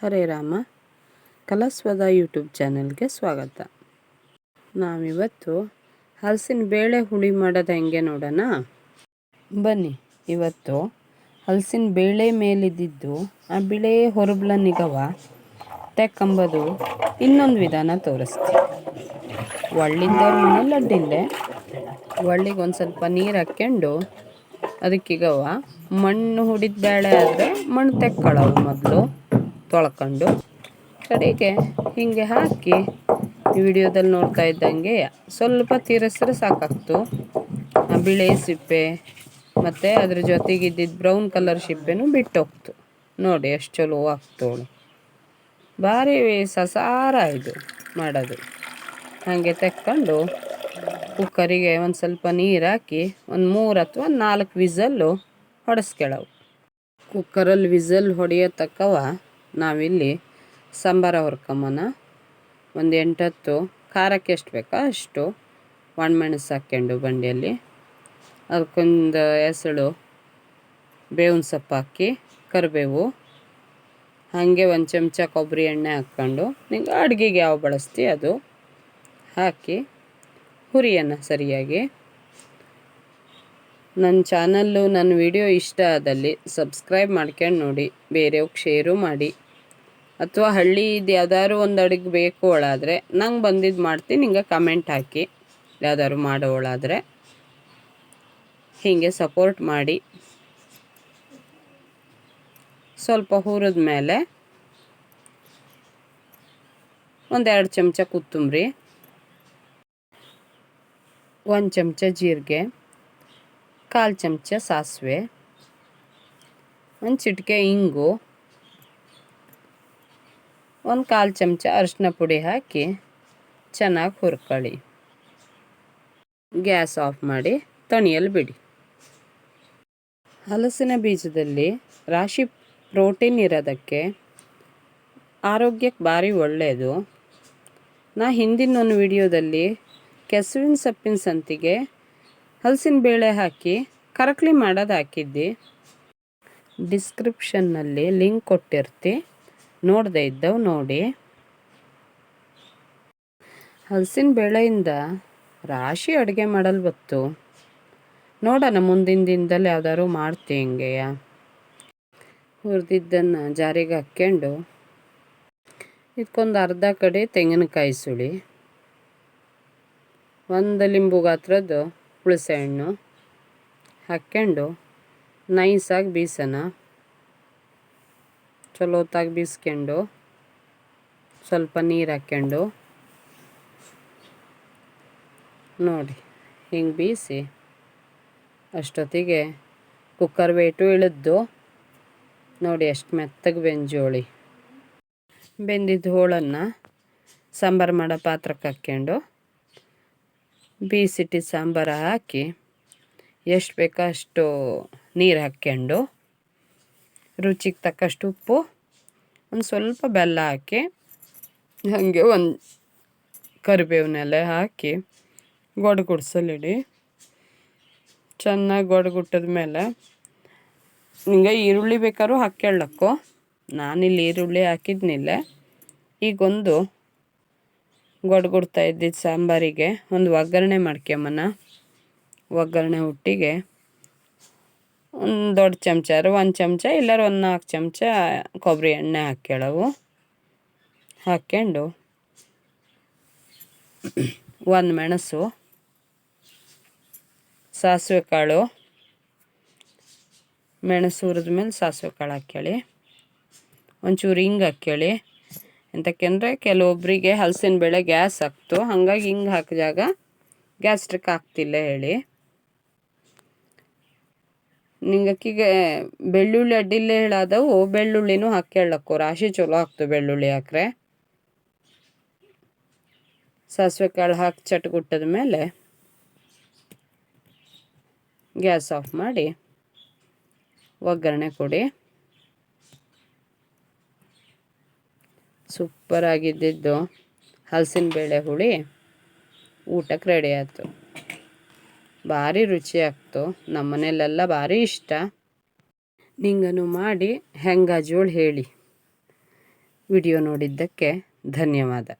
ಹರೇ Rama. ಕಲಸ್ವದ YouTube ಚಾನೆಲ್ಗೆ ಸ್ವಾಗತ. ನಾವಿವತ್ತು ಹಲಸಿನ ಬೇಳೆ ಹುಳಿ ಮಾಡೋದು ಹೆಂಗೆ ನೋಡೋಣ? ಬನ್ನಿ, ಇವತ್ತು ಹಲಸಿನ ಬೇಳೆ ಮೇಲಿದ್ದಿದ್ದು ಆ ಬಿಳೆ ಹೊರಬ್ಲ ನಿಗವ ತೆಕ್ಕಂಬದು ಇನ್ನೊಂದು ವಿಧಾನ ತೋರಿಸ್ತೀವಿ ಒಳ್ಳಿಂದ ಮನೇಲಿ ಒಳ್ಳಿಗೆ ಒಂದು ಸ್ವಲ್ಪ ನೀರು ಹಾಕ್ಕೊಂಡು ಅದಕ್ಕೀಗವ ಮಣ್ಣು ಹುಡಿದ ಬೇಳೆ ಆದರೆ ಮಣ್ಣು ತೆಕ್ಕೊಳ್ಳೋವು ಮೊದಲು. ತೊಳ್ಕೊಂಡು ಕಡೆಗೆ ಹೀಗೆ ಹಾಕಿ ವಿಡಿಯೋದಲ್ಲಿ ನೋಡ್ತಾ ಇದ್ದಂಗೆ ಸ್ವಲ್ಪ ತೀರಿಸಿದ್ರೆ ಸಾಕಾಗ್ತು. ಬಿಳೆ ಸಿಪ್ಪೆ ಮತ್ತು ಅದ್ರ ಜೊತೆಗೆ ಇದ್ದಿದ್ದು ಬ್ರೌನ್ ಕಲರ್ ಸಿಪ್ಪೆನೂ ಬಿಟ್ಟೋಗ್ತು. ನೋಡಿ ಎಷ್ಟು ಚಲೋ ಆಗ್ತೋಳು ಭಾರಿ ಸಸಾರ ಇದು ಮಾಡೋದು. ಹಾಗೆ ತೆಕ್ಕೊಂಡು ಕುಕ್ಕರಿಗೆ ಒಂದು ಸ್ವಲ್ಪ ನೀರು ಹಾಕಿ ಒಂದು ಮೂರು ಅಥವಾ ನಾಲ್ಕು ವಿಸಲ್ಲು ಹೊಡೆಸ್ಕೊಳ್ಳವು ಕುಕ್ಕರಲ್ಲಿ ವಿಸಲ್ ಹೊಡೆಯೋ ತಕ್ಕವ ನಾವಿಲ್ಲಿ ಸಾಂಬಾರ ಹುರ್ಕೊಂಬನ ಒಂದು ಎಂಟತ್ತು, ಖಾರಕ್ಕೆ ಎಷ್ಟು ಬೇಕೋ ಅಷ್ಟು. ಒಣಮೆಣಸು ಹಾಕ್ಕೊಂಡು ಬಂಡಿಯಲ್ಲಿ. ಅದಕ್ಕೊಂದು ಹೆಸಳು ಬೇವಿನ ಸೊಪ್ಪು ಹಾಕಿ, ಕರಿಬೇವು. ಹಾಗೆ ಒಂದು ಚಮಚ ಕೊಬ್ಬರಿ ಎಣ್ಣೆ ಹಾಕ್ಕೊಂಡು, ನಿಂಗೆ ಅಡುಗೆಗೆ ಯಾವ ಬಳಸ್ತಿ ಅದು. ಹಾಕಿ, ಹುರಿಯನ್ನು ಸರಿಯಾಗಿ. ನನ್ನ ಚಾನಲ್ಲು ನನ್ನ ವಿಡಿಯೋ ಇಷ್ಟ ಆದಲ್ಲಿ ಸಬ್ಸ್ಕ್ರೈಬ್ ಮಾಡ್ಕೊಂಡು ನೋಡಿ ಬೇರೆಯವ್ರಿಗೆ ಶೇರು ಮಾಡಿ. ಅಥವಾ ಹಳ್ಳಿದು ಯಾವ್ದಾದ್ರು ಒಂದು ಅಡುಗೆ ಬೇಕು ಒಳಾದರೆ, ನಂಗೆ ಬಂದಿದ್ದು ಮಾಡ್ತೀನಿ ಹಿಂಗೆ ಕಮೆಂಟ್ ಹಾಕಿ. ಯಾವ್ದಾದ್ರು ಮಾಡೋವಳಾದರೆ ಹೀಗೆ ಸಪೋರ್ಟ್ ಮಾಡಿ. ಸ್ವಲ್ಪ ಹುರಿದ ಮೇಲೆ ಒಂದೆರಡು ಚಮಚ ಕೊತ್ತಂಬರಿ, ಒಂದು ಚಮಚ ಜೀರಿಗೆ, ಕಾಲು ಚಮಚ ಸಾಸಿವೆ, ಒಂದು ಚಿಟಿಕೆ ಇಂಗು ಒಂದು ಕಾಲು ಚಮಚ ಅರಿಶಿನ ಪುಡಿ ಹಾಕಿ ಚೆನ್ನಾಗಿ ಹುರ್ಕೊಳ್ಳಿ. ಗ್ಯಾಸ್ ಆಫ್ ಮಾಡಿ ತಣಿಯಲು ಬಿಡಿ. ಹಲಸಿನ ಬೀಜದಲ್ಲಿ ರಾಶಿ ಪ್ರೋಟೀನ್ ಇರೋದಕ್ಕೆ ಆರೋಗ್ಯಕ್ಕೆ ಭಾರಿ ಒಳ್ಳೆಯದು ನಾ ಹಿಂದಿನ ಒಂದು ವಿಡಿಯೋದಲ್ಲಿ ಕೆಸುವಿನ ಸೊಪ್ಪಿನ ಸಂತಿಗೆ ಹಲಸಿನ ಬೇಳೆ ಹಾಕಿ ಕರಕ್ಲಿ ಮಾಡೋದು ಹಾಕಿದ್ದೆ. ಡಿಸ್ಕ್ರಿಪ್ಷನ್ನಲ್ಲಿ ಲಿಂಕ್ ಕೊಟ್ಟಿರ್ತಿ. ನೋಡದೆ ಇದ್ದವು, ನೋಡಿ. ಹಲಸಿನ ಬೇಳೆಯಿಂದ ರಾಶಿ ಅಡುಗೆ ಮಾಡಲು ಬತ್ತು. ನೋಡೋಣ ಮುಂದಿನ ದಿನದಲ್ಲಿ ಯಾವ್ದಾದ್ರು ಮಾಡ್ತಿ ಹಿಂಗೆಯ? ಹುರಿದಿದ್ದನ್ನು ಜಾರಿಗೆ ಹಾಕ್ಕೊಂಡು ಇದಕ್ಕೊಂದು ಅರ್ಧ ಕಡೆ ತೆಂಗಿನಕಾಯಿ ಸುಳಿ, ಒಂದು ಲಿಂಬು ಗಾತ್ರದ್ದು ಹುಳಸೆ ಹಣ್ಣು ಹಾಕ್ಕೊಂಡು ನೈಸಾಗಿ ಬೀಸೋಣ ಚಲೋ ಹೊತ್ತಾಗಿ ಬೀಸ್ಕೊಂಡು. ಸ್ವಲ್ಪ ನೀರು ಹಾಕ್ಕೊಂಡು ನೋಡಿ, ಹಿಂಗೆ ಬೀಸಿ ಅಷ್ಟೊತ್ತಿಗೆ ಕುಕ್ಕರ್ ವೇಟು ಇಳಿದ್ದು. ನೋಡಿ, ಎಷ್ಟು ಮೆತ್ತಗೆ ಬೆಂಜೋಳಿ. ಬೆಂದಿದ್ದ ಹೋಳನ್ನು ಸಾಂಬಾರು ಮಾಡೋ ಪಾತ್ರಕ್ಕೆ ಹಾಕ್ಕೊಂಡು ಬೀಸಿಟ್ಟು ಸಾಂಬಾರು ಹಾಕಿ ಎಷ್ಟು ಬೇಕೋ ಅಷ್ಟು ನೀರು ಹಾಕ್ಕೊಂಡು ರುಚಿಗೆ ತಕ್ಕಷ್ಟು ಉಪ್ಪು, ಒಂದು ಸ್ವಲ್ಪ ಬೆಲ್ಲ ಹಾಕಿ, ಹಾಗೆ ಒಂದು ಕರಿಬೇವನೆಲ್ಲ ಹಾಕಿ ಗೊಡ ಗುಡ್ಸಲಿಡಿ ಚೆನ್ನಾಗಿ ಗೊಡ ಗುಟ್ಟದ ಮೇಲೆ ಹಿಂಗೆ ಈರುಳ್ಳಿ ಬೇಕಾದ್ರೂ ಹಾಕ್ಕೊಳ್ಳಕ್ಕು ನಾನಿಲ್ಲಿ ಈರುಳ್ಳಿ ಹಾಕಿದ್ನಿಲ್ಲ. ಈಗೊಂದು ಗೊಡ್ಗುಡ್ತಾ ಇದ್ದಿದ್ದು ಸಾಂಬಾರಿಗೆ ಒಂದು ಒಗ್ಗರಣೆ ಮಾಡ್ಕೊಂಬನ ಒಗ್ಗರಣೆ ಹುಟ್ಟಿಗೆ ಒಂದು ದೊಡ್ಡ ಚಮಚಾರು ಒಂದು ಚಮಚ, ಇಲ್ಲರ ಒಂದು ನಾಲ್ಕು ಚಮಚ ಕೊಬ್ಬರಿ ಎಣ್ಣೆ ಹಾಕ್ಯಳವು. ಹಾಕ್ಕೊಂಡು ಒಂದು ಮೆಣಸು, ಸಾಸಿವೆ ಕಾಳು, ಮೆಣಸು ಹುರಿದ ಮೇಲೆ ಸಾಸಿವೆ ಕಾಳು ಹಾಕ್ಕೊಳ್ಳಿ ಒಂಚೂರು ಹಿಂಗೆ ಹಾಕ್ಕೊಳ್ಳಿ ಎಂತಕ್ಕೆಂದರೆ ಕೆಲವೊಬ್ಬರಿಗೆ ಹಲಸಿನ ಬೇಳೆ ಗ್ಯಾಸ್ ಹಾಕ್ತು ಹಾಗಾಗಿ ಹಿಂಗೆ ಹಾಕಿದಾಗ ಗ್ಯಾಸ್ಟ್ರಿಕ್ ಆಗ್ತಿಲ್ಲ ಹೇಳಿ. ನಿಂಗಕ್ಕಿಗೆ ಬೆಳ್ಳುಳ್ಳಿ ಅಡ್ಡಿಲ್ಲ ಹೇಳಾದವು ಬೆಳ್ಳುಳ್ಳಿನೂ ಹಾಕ್ಕೊಳ್ಳಕ್ಕು ರಾಶಿ ಚಲೋ ಆಗ್ತು ಬೆಳ್ಳುಳ್ಳಿ ಹಾಕ್ರೆ. ಸಾಸಿವೆ ಕಾಳು ಹಾಕಿ ಚಟ್ಗುಟ್ಟದ ಮೇಲೆ ಗ್ಯಾಸ್ ಆಫ್ ಮಾಡಿ ಒಗ್ಗರಣೆ ಕೊಡಿ. ಸೂಪರ್ ಆಗಿದ್ದಿದ್ದು ಹಲಸಿನ ಬೇಳೆ ಹುಳಿ ಊಟಕ್ಕೆ ರೆಡಿ ಆಯ್ತು. ಭಾರಿ ರುಚಿ ನಮ್ಮ ಮನೇಲೆಲ್ಲ ಭಾರಿ ಇಷ್ಟ. ನಿಂಗನು ಮಾಡಿ ಹೆಂಗಾಜೋಳು ಹೇಳಿ. ವಿಡಿಯೋ ನೋಡಿದ್ದಕ್ಕೆ ಧನ್ಯವಾದ.